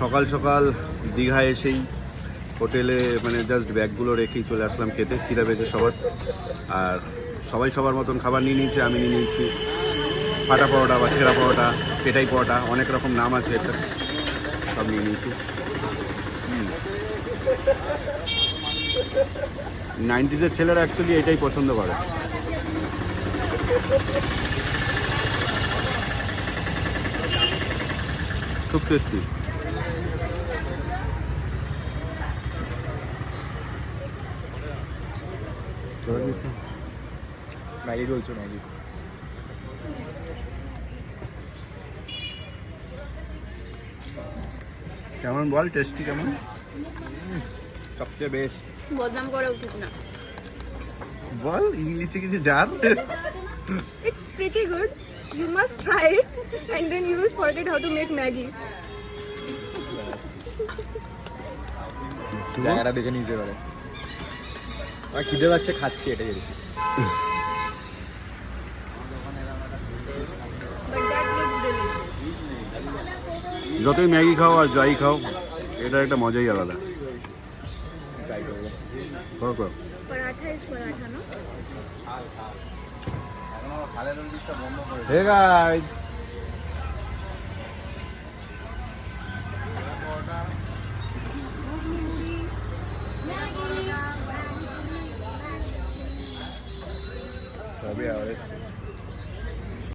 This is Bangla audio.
সকাল সকাল দীঘায় এসেই হোটেলে মানে জাস্ট ব্যাগগুলো রেখেই চলে আসলাম খেতে, খিদা পেয়েছে সবার। আর সবাই সবার মতন খাবার নিয়ে নিয়েছে, আমি নিয়ে নিয়েছি। ফাটা পরোটা বা ছেঁড়া পরোটা, পেটাই পরোটা, অনেক রকম নাম আছে এটা সব নিয়ে নিয়েছি। নাইনটিজের ছেলেরা অ্যাকচুয়ালি এটাই পছন্দ করে। খুব টেস্টি ম্যাগি বলছো ম্যাগি? কেমন বল টেস্টি কেমন? সবচেয়ে বেস্ট বদনাম করা উচিত না। বল ইংলিশে কিছু জান? It's pretty good you must try it and then you will forget how to make Maggi. জায়গাটা দেখে নিয়েছে এবারে আমার খিদে পাচ্ছে খাচ্ছি এটাই আর কি। যতই ম্যাগি খাও আর যাই খাও এটা একটা মজাই আলাদা। ট্রাই করব todavía ahora